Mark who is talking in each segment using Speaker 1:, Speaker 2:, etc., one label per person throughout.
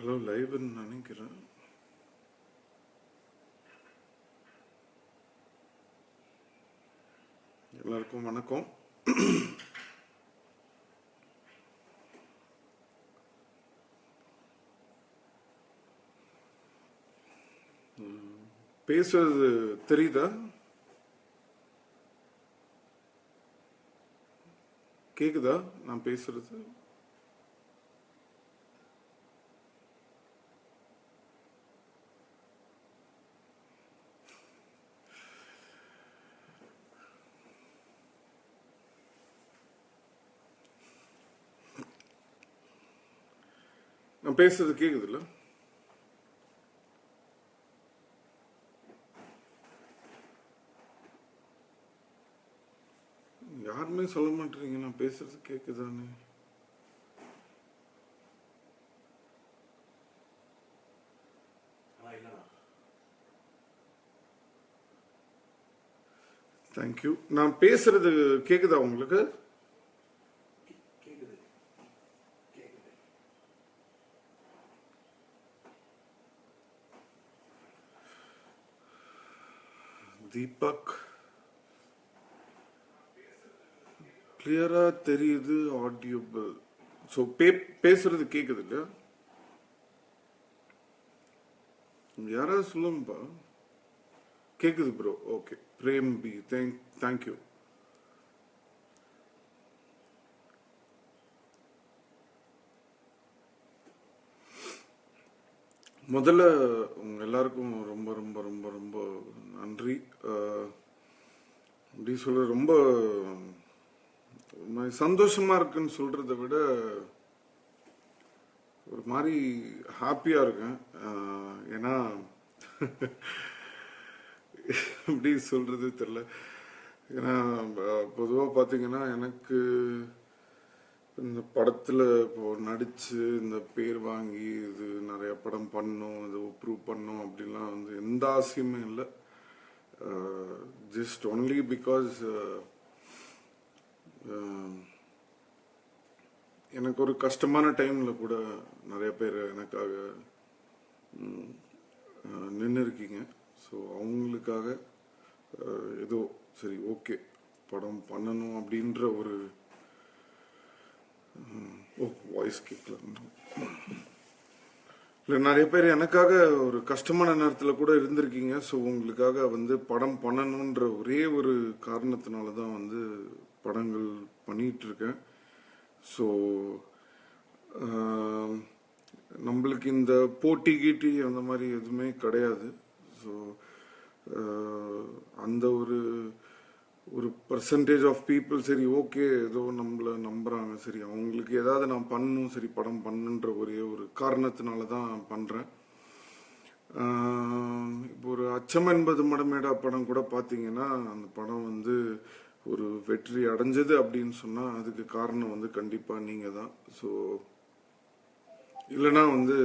Speaker 1: Hello லைவ்னு நினைக்கிறேன். எல்லாருக்கும் வணக்கம். பேசுறது தெரியுதா? கேக்குதா? நான் பேசுறது? நான் பேசுறது கேக்குதுல்ல? யாருமே சொல்ல மாட்டேறீங்க நான் பேசுறது கேக்குதான்னு. தேங்க்யூ நான் பேசுறது கேக்குதா உங்களுக்கு
Speaker 2: கேக்குது கேக்குது
Speaker 1: தீபக். கிளியரா தெரியுது ஆடியோபிள் ஸோ பே பேசுறது கேக்குது இல்லையா யாராவது சொல்லுங்கப்பா. கேக்குது ப்ரோ ஓகே பிரேம் பி தேங்க் தேங்க்யூ முதல்ல உங்கள் எல்லாருக்கும் ரொம்ப ரொம்ப ரொம்ப ரொம்ப நன்றி. அப்படி சொல்ல ரொம்ப சந்தோஷமாக சந்தோஷமா இருக்குன்னு சொல்கிறத விட ஒரு மாதிரி ஹாப்பியா இருக்கேன். ஏன்னா எப்படி சொல்றது தெரியல. ஏன்னா பொதுவாக பார்த்தீங்கன்னா எனக்கு இந்த படத்தில் இப்போ நடித்து இந்த பேர் வாங்கி இது நிறைய படம் பண்ணும் இது ப்ரூவ் பண்ணும் அப்படின்லாம் வந்து எந்த ஆசையுமே இல்லை. ஜஸ்ட் ஒன்லி பிகாஸ் எனக்கு ஒரு கஷ்டமான டைமில் கூட நிறைய பேர் எனக்காக நின்று இருக்கீங்க ஸோ அவங்களுக்காக ஏதோ சரி ஓகே படம் பண்ணணும் அப்படின்ற ஒரு ஓ வாய்ஸ் கேட்கல இல்லை நிறைய பேர் எனக்காக ஒரு கஷ்டமான நேரத்தில் கூட இருந்திருக்கீங்க. ஸோ உங்களுக்காக வந்து படம் பண்ணணுன்ற ஒரே ஒரு காரணத்தினால தான் வந்து படங்கள் பண்ணிகிட்ருக்கேன் ஸோ நம்மளுக்கு இந்த போட்டி கீட்டி அந்த மாதிரி எதுவுமே கிடையாது. ஸோ அந்த ஒரு ஒரு பர்சன்டேஜ் ஆஃப் பீப்புள் சரி ஓகே ஏதோ நம்மள நம்புறாங்க. சரி அவங்களுக்கு ஏதாவது நான் பண்ணணும் சரி படம் பண்ணுன்ற ஒரே ஒரு காரணத்தினால தான் பண்ணுறேன் இப்போ ஒரு அச்சம் என்பது மடமேடா படம் கூட பார்த்தீங்கன்னா அந்த படம் வந்து ஒரு வெற்றி அடைஞ்சது அப்படின்னு சொன்னால் அதுக்கு காரணம் வந்து கண்டிப்பாக நீங்கள் தான். ஸோ இல்லைன்னா வந்து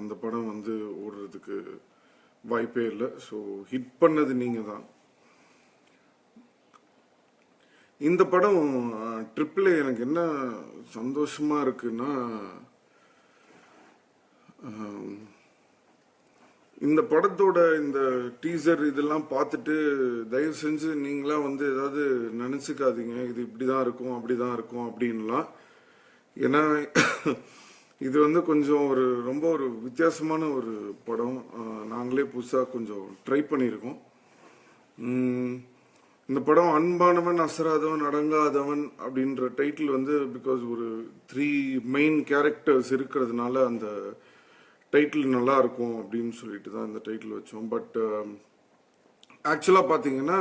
Speaker 1: அந்த படம் வந்து ஓடுறதுக்கு வாய்ப்பே இல்லை. ஸோ ஹிட் பண்ணது நீங்கள் தான். இந்த படம் ட்ரிப்பில் எனக்கு என்ன சந்தோஷமா இருக்குன்னா இந்த படத்தோட இந்த டீசர் இதெல்லாம் பார்த்துட்டு தயவு செஞ்சு நீங்களாம் வந்து ஏதாவது நினச்சிக்காதீங்க. இது இப்படி தான் இருக்கும் அப்படிதான் இருக்கும் அப்படின்லாம். ஏன்னா இது வந்து கொஞ்சம் ஒரு ரொம்ப ஒரு வித்தியாசமான ஒரு படம். நாங்களே புதுசாக கொஞ்சம் ட்ரை பண்ணியிருக்கோம். இந்த படம் அன்பானவன் அசராதவன் அடங்காதவன் அப்படின்ற டைட்டில் வந்து பிகாஸ் ஒரு த்ரீ மெயின் கேரக்டர்ஸ் இருக்கிறதுனால அந்த டைட்டில் நல்லா இருக்கும் அப்படின்னு சொல்லிட்டு தான் இந்த டைட்டில் வச்சோம். பட் um, ஆக்சுவலாக பார்த்தீங்கன்னா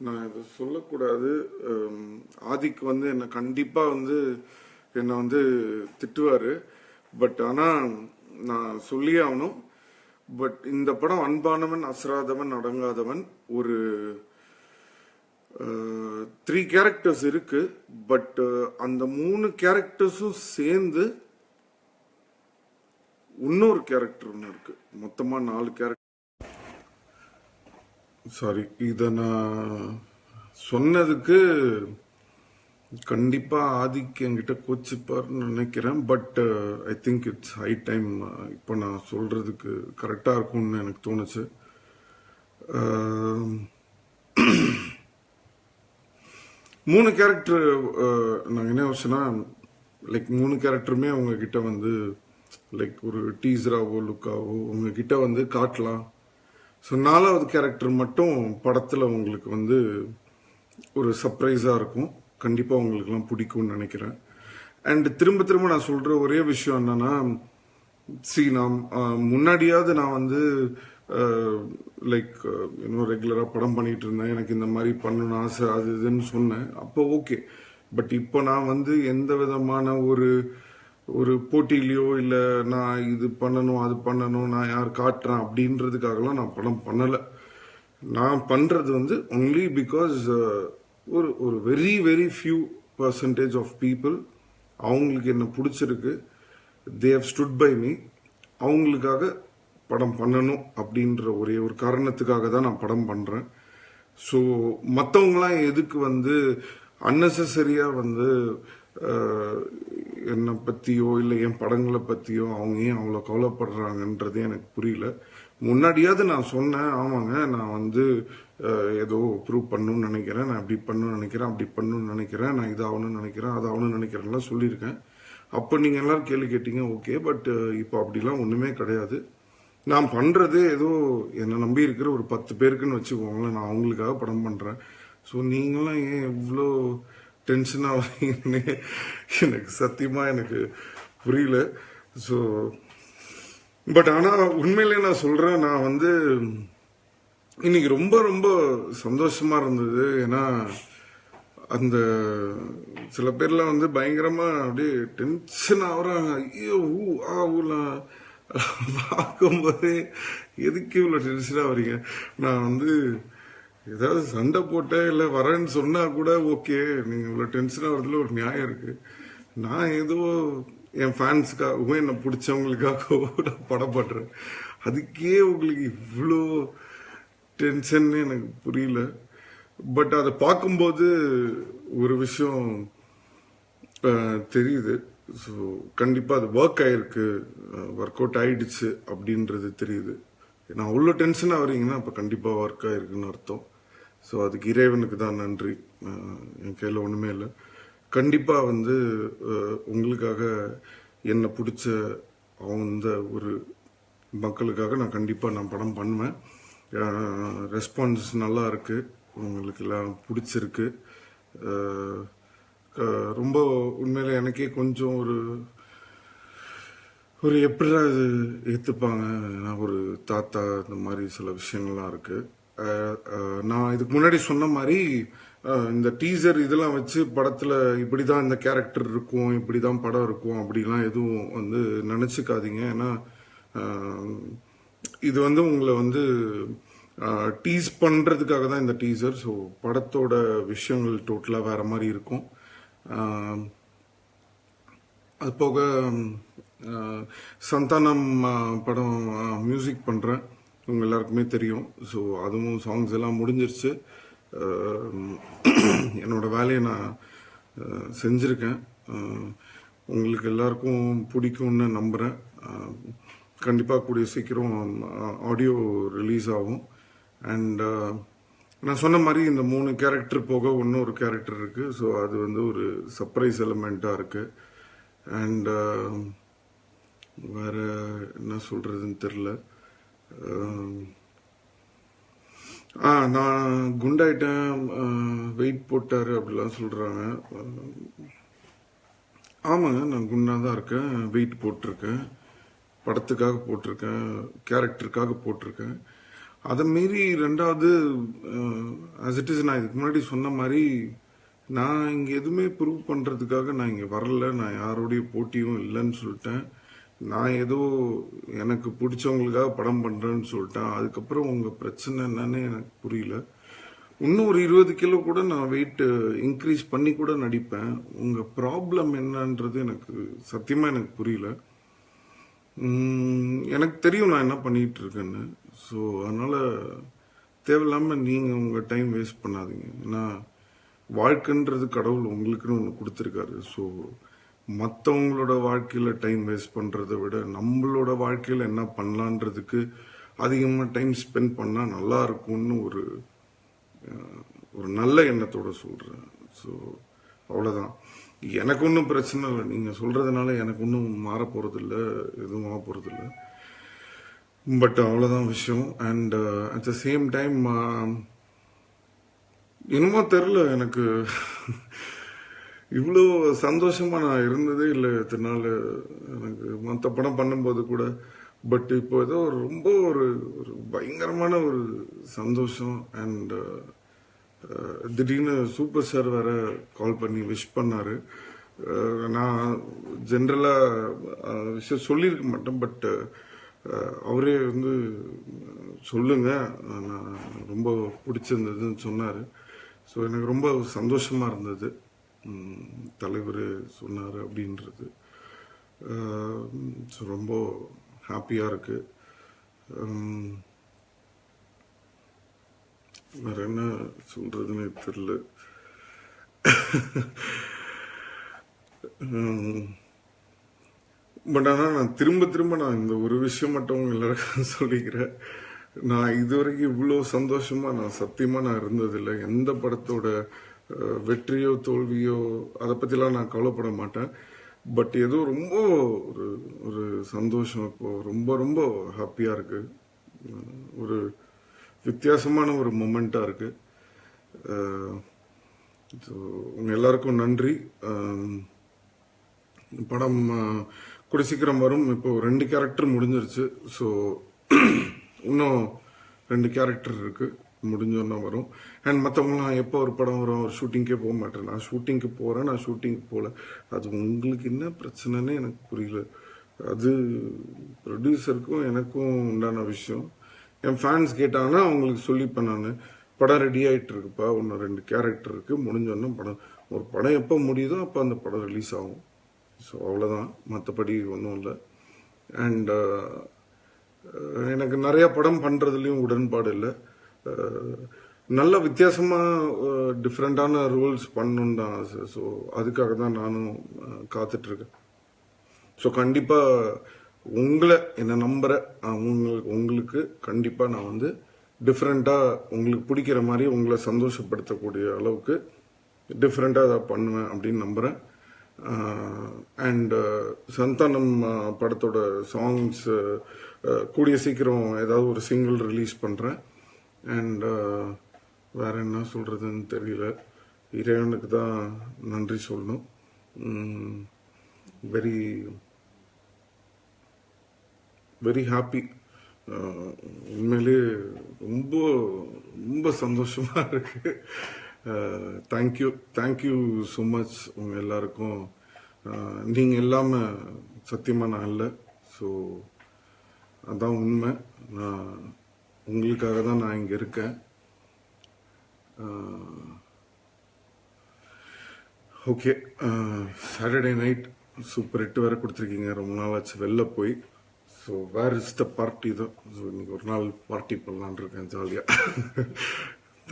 Speaker 1: நான் இதை சொல்லக்கூடாது. Um, ஆதிக்கு வந்து என்னை கண்டிப்பாக வந்து என்னை வந்து திட்டுவார். பட் ஆனால் நான் சொல்லியே ஆகணும். பட் இந்த படம் அன்பானவன் அசராதவன் அடங்காதவன் ஒரு த்ரீ கேரக்டர்ஸ் இருக்கு பட் அந்த மூணு கேரக்டர்ஸும் சேர்ந்து இன்னொரு கேரக்டர் ஒன்று இருக்கு. மொத்தமாக நாலு கேரக்டர் சாரி இதை நான் சொன்னதுக்கு கண்டிப்பாக ஆதிக்கு என்கிட்ட கோச்சிப்பார்னு நினைக்கிறேன் but I think it's high time இப்போ நான் சொல்கிறதுக்கு கரெக்டாக இருக்கும்னு எனக்கு தோணுச்சு. மூணு கேரக்டர் நாங்கள் என்ன யோசிச்சேன்னா லைக் மூணு கேரக்டருமே அவங்கக்கிட்ட வந்து லைக் ஒரு டீசராகவோ லுக்காவோ உங்ககிட்ட வந்து காட்டலாம். ஸோ நாலாவது கேரக்டர் மட்டும் படத்தில் உங்களுக்கு வந்து ஒரு சர்ப்ரைஸாக இருக்கும். கண்டிப்பாக உங்களுக்குலாம் பிடிக்கும்னு நினைக்கிறேன். அண்ட் திரும்ப திரும்ப நான் சொல்கிற ஒரே விஷயம் என்னன்னா சி நான் முன்னாடியாவது நான் வந்து லைக் இன்னும் ரெகுலராக படம் பண்ணிகிட்டு இருந்தேன் எனக்கு இந்த மாதிரி பண்ணணும்னு ஆசை அது இதுன்னு சொன்னேன். அப்போ ஓகே பட் இப்போ நான் வந்து எந்த விதமான ஒரு ஒரு போட்டியிலையோ இல்லை நான் இது பண்ணணும் அது பண்ணணும் நான் யார் காட்டுறேன் அப்படின்றதுக்காகலாம் நான் படம் பண்ணலை. நான் பண்ணுறது வந்து ஒன்லி பிகாஸ் ஒரு ஒரு very very few percentage of people அவங்களுக்கு என்ன பிடிச்சிருக்கு they have stood by me அவங்களுக்காக படம் பண்ணணும் அப்படின்ற ஒரே ஒரு காரணத்துக்காக தான் நான் படம் பண்ணுறேன் ஸோ மற்றவங்களாம் எதுக்கு வந்து அன்னெசரியாக வந்து என்னை பற்றியோ இல்லை என் படங்களை பற்றியோ அவங்க ஏன் அவ்வளோ கவலைப்படுறாங்கன்றதே எனக்கு புரியல. முன்னாடியாவது நான் சொன்னேன் ஆமாங்க நான் வந்து ஏதோ ப்ரூவ் பண்ணணும்னு நினைக்கிறேன் நான் இப்படி பண்ணணும்னு நினைக்கிறேன் அப்படி பண்ணணும்னு நினைக்கிறேன் நான் இதாகணும்னு நினைக்கிறேன் அதாகணும்னு நினைக்கிறேன்லாம் சொல்லியிருக்கேன். அப்போ நீங்கள் எல்லோரும் கேள்வி கேட்டீங்க ஓகே பட் இப்போ அப்படிலாம் ஒன்றுமே கிடையாது. நான் பண்ணுறது ஏதோ என்னை நம்பி இருக்கிற ஒரு பத்து பேருக்குன்னு வச்சுக்கோங்களேன். நான் அவங்களுக்காக படம் பண்ணுறேன் ஸோ நீங்களாம் ஏன் இவ்வளோ டென்ஷனாக வரீங்கன்னு எனக்கு சத்தியமாக எனக்கு புரியல. ஸோ பட் ஆனால் உண்மையிலே நான் சொல்கிறேன் நான் வந்து இன்னைக்கு ரொம்ப ரொம்ப சந்தோஷமாக இருந்தது. ஏன்னா அந்த சில பேர்லாம் வந்து பயங்கரமாக அப்படியே டென்ஷன் ஆகுறாங்க. ஐயோ ஊ ஆ ஊலாம். பார்க்கும்போதே எதுக்கு இவ்வளோ டென்ஷனாக வரீங்க நான் வந்து ஏதாவது சண்டை போட்டேன் இல்லை வரேன்னு சொன்னா கூட ஓகே நீங்கள் இவ்வளோ டென்ஷனாக வரதுல ஒரு நியாயம் இருக்குது நான் ஏதோ என் ஃபேன்ஸுக்காகவும் என்னை பிடிச்சவங்களுக்காகவும் நான் படம் அதுக்கே உங்களுக்கு இவ்வளோ டென்ஷன்னு எனக்கு புரியல. பட் அதை பார்க்கும்போது ஒரு விஷயம் தெரியுது. ஸோ கண்டிப்பாக அது ஒர்க் ஆயிருக்கு. ஒர்க் அவுட் ஆயிடுச்சு அப்படின்றது தெரியுது. ஏன்னா அவ்வளோ டென்ஷன் ஆகுறீங்கன்னா அப்போ கண்டிப்பாக ஒர்க் ஆயிருக்குன்னு அர்த்தம். ஸோ அதுக்கு இறைவனுக்கு தான் நன்றி. என் கையில் ஒன்றுமே இல்லை. கண்டிப்பாக வந்து உங்களுக்காக என்னை பிடிச்ச அந்த ஒரு மக்களுக்காக நான் கண்டிப்பாக நான் படம் பண்ணுவேன். ரெஸ்பான்ஸ் நல்லா இருக்குது உங்களுக்கு எல்லாம் பிடிச்சிருக்கு. ரொம்ப உண்மையில் எனக்கே கொஞ்சம் ஒரு ஒரு எப்படிடா இது ஏற்றுப்பாங்க ஏன்னா ஒரு தாத்தா இந்த மாதிரி சில விஷயங்கள்லாம் இருக்குது நான் இதுக்கு முன்னாடி சொன்ன மாதிரி இந்த டீசர் இதெல்லாம் வச்சு படத்தில் இப்படி தான் இந்த கேரக்டர் இருக்கும் இப்படி தான் படம் இருக்கும் அப்படிலாம் எதுவும் வந்து நினச்சிக்காதீங்க. ஏன்னா இது வந்து உங்களை வந்து டீஸ் பண்ணுறதுக்காக தான் இந்த டீசர். ஸோ படத்தோட விஷயங்கள் டோட்டலாக வேறு மாதிரி இருக்கும். அது போக சந்தானம் படம் மியூசிக் பண்ணுறேன் உங்க எல்லாருக்குமே தெரியும். ஸோ அதுவும் சாங்ஸ் எல்லாம் முடிஞ்சிருச்சு. என்னோடய வேலையை நான் செஞ்சுருக்கேன். உங்களுக்கு எல்லாருக்கும் பிடிக்கும்னு நம்புகிறேன் கண்டிப்பாக கூடிய சீக்கிரம் ஆடியோ ரிலீஸ் ஆகும். அண்ட் நான் சொன்ன மாதிரி இந்த மூணு கேரக்டர் போக இன்னொரு கேரக்டர் இருக்கு. ஸோ அது வந்து ஒரு சர்ப்ரைஸ் எலமெண்ட்டாக இருக்கு. அண்ட் uh, வேற என்ன சொல்றதுன்னு தெரில um, ஆ நான் குண்டாயிட்டேன் வெயிட் போட்டார் அப்படிலாம் சொல்கிறாங்க ஆமாங்க நான் குண்டாக தான் இருக்கேன் வெயிட் போட்டிருக்கேன் படத்துக்காக போட்டிருக்கேன் கேரக்டருக்காக போட்டிருக்கேன். அதை மீறி ரெண்டாவது ஆஸ் இட் இஸ் நான் இதுக்கு முன்னாடி சொன்ன மாதிரி நான் இங்கே எதுவுமே ப்ரூவ் பண்ணுறதுக்காக நான் இங்கே வரல. நான் யாரோடைய போட்டியும் இல்லைன்னு சொல்லிட்டேன். நான் ஏதோ எனக்கு பிடிச்சவங்களுக்காக படம் பண்ணுறேன்னு சொல்லிட்டேன். அதுக்கப்புறம் உங்கள் பிரச்சனை என்னன்னு எனக்கு புரியல. இன்னும் ஒரு இருபது கிலோ கூட நான் வெயிட் இன்க்ரீஸ் பண்ணி கூட நடிப்பேன். உங்கள் ப்ராப்ளம் என்னன்றது எனக்கு சத்தியமாக எனக்கு புரியல. எனக்கு தெரியும் நான் என்ன பண்ணிகிட்டு இருக்கேன்னு. ஸோ அதனால் தேவையில்லாமல் நீங்கள் உங்கள் டைம் வேஸ்ட் பண்ணாதீங்க. ஏன்னா வாழ்க்கைன்றது கடவுள் உங்களுக்குன்னு ஒன்று கொடுத்துருக்காரு. ஸோ மற்றவங்களோட வாழ்க்கையில் டைம் வேஸ்ட் பண்ணுறதை விட நம்மளோட வாழ்க்கையில் என்ன பண்ணலான்றதுக்கு அதிகமாக டைம் ஸ்பெண்ட் பண்ணால் நல்லா இருக்கும்னு ஒரு ஒரு நல்ல எண்ணத்தோட சொல்கிறேன் ஸோ அவ்வளோதான் எனக்கு ஒன்றும் பிரச்சனை இல்லை. நீங்கள் சொல்கிறதுனால எனக்கு ஒன்றும் மாற போகிறதில்ல எதுவும் ஆக போகிறதில்ல பட் uh, அவ்வளோதான் விஷயம். And at the same time என்னமோ தெரில எனக்கு. இவ்வளோ சந்தோஷமாக நான் இருந்ததே இல்லை இத்தனை நாள் எனக்கு மற்ற படம் பண்ணும்போது கூட. பட் இப்போ ஏதோ ரொம்ப ஒரு ஒரு பயங்கரமான ஒரு சந்தோஷம். அண்ட் uh, uh, திடீர்னு சூப்பர் ஸ்டார் வேற கால் பண்ணி விஷ் பண்ணார். நான் ஜென்ரலாக விஷயம் சொல்லியிருக்க மாட்டேன். பட் அவரே வந்து சொல்லுங்கள் நான் ரொம்ப பிடிச்சிருந்ததுன்னு சொன்னார். ஸோ எனக்கு ரொம்ப சந்தோஷமாக இருந்தது. தலைவர் சொன்னார் அப்படின்றது. ஸோ ரொம்ப ஹாப்பியாக இருக்குது வேறு வேற என்ன சொல்றதுன்னு தெரில. பட் ஆனால் நான் திரும்ப திரும்ப நான் இந்த ஒரு விஷயம் மட்டும் எல்லாருக்கும் சொல்லிக்கிறேன். நான் இதுவரைக்கும் இவ்வளோ சந்தோஷமாக நான் சத்தியமாக நான் இருந்ததில்லை. எந்த படத்தோட வெற்றியோ தோல்வியோ அதை பற்றிலாம் நான் கவலைப்பட மாட்டேன். பட் ஏதோ ரொம்ப ஒரு ஒரு சந்தோஷம் இப்போ. ரொம்ப ரொம்ப ஹாப்பியாக இருக்குது ஒரு வித்தியாசமான ஒரு மொமெண்ட்டாக இருக்குது ஸோ உங்கள் எல்லாருக்கும் நன்றி. படம் கூட சீக்கிரம் வரும். இப்போ ரெண்டு கேரக்டர் முடிஞ்சிருச்சு. ஸோ இன்னும் ரெண்டு கேரக்டர் இருக்குது முடிஞ்சோன்னா வரும். அண்ட் மற்றவங்களாம் எப்போ ஒரு படம் வரும்? ஒரு ஷூட்டிங்கே போக மாட்டேன். நான் ஷூட்டிங்க்கு போகிறேன் நான் ஷூட்டிங்க்கு போகல அது உங்களுக்கு என்ன பிரச்சனைன்னு எனக்கு புரியல. அது ப்ரொடியூசருக்கும் எனக்கும் உண்டான விஷயம். என் ஃபேன்ஸ் கேட்டாங்கன்னா அவங்களுக்கு சொல்லிப்பேன் நான். படம் ரெடி ஆகிட்டு இருக்குப்பா ஒன்று ரெண்டு கேரக்டர் இருக்குது முடிஞ்சோன்னா படம். ஒரு படம் எப்போ முடியுதோ அப்போ அந்த படம் ரிலீஸ் ஆகும். ஸோ அவ்வளோதான் மற்றபடி ஒன்றும் இல்லை. அண்ட் uh, எனக்கு நிறைய படம் பண்ணுறதுலையும் உடன்பாடு இல்லை. Uh, நல்ல வித்தியாசமாக டிஃப்ரெண்ட்டான uh, ரோல்ஸ் பண்ணணுன்னு தான் ஆசை. ஸோ அதுக்காக தான் நானும் காத்துட்ருக்கேன். ஸோ கண்டிப்பாக உங்களை என்னை நம்புற உங்களுக்கு உங்களுக்கு கண்டிப்பாக நான் வந்து டிஃப்ரெண்ட்டாக உங்களுக்கு பிடிக்கிற மாதிரி உங்களை சந்தோஷப்படுத்தக்கூடிய அளவுக்கு டிஃப்ரெண்ட்டாக அதை பண்ணுவேன் அப்படின்னு நம்புகிறேன் Uh, and Santhanam uh, uh, படத்தோட சாங்ஸ் கூடிய சீக்கிரம் ஏதாவது ஒரு சிங்கிள் ரிலீஸ் பண்ணுறேன் அண்ட் வேற என்ன சொல்கிறதுன்னு தெரியல. இறைவனுக்கு தான் நன்றி சொல்லணும். வெரி வெரி ஹாப்பி உண்மையிலே ரொம்ப ரொம்ப சந்தோஷமாக இருக்குது தேங்க்யூ தேங்க்யூ ஸோ மச் உங்கள் எல்லாருக்கும். நீங்கள் இல்லாமல் சத்தியமாக நான் இல்லை. ஸோ அதான் உண்மை. நான் உங்களுக்காக தான் நான் இங்கே இருக்கேன். ஓகே சாட்டர்டே நைட் சூப்பர் எட்டு வேறு கொடுத்துருக்கீங்க. ரொம்ப நாள் ஆச்சு வெளில போய். So where is the party தான் ஸோ இன்னைக்கு ஒரு நாள் பார்ட்டி பண்ணலான் இருக்கேன் ஜாலியாக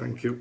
Speaker 1: தேங்க்யூ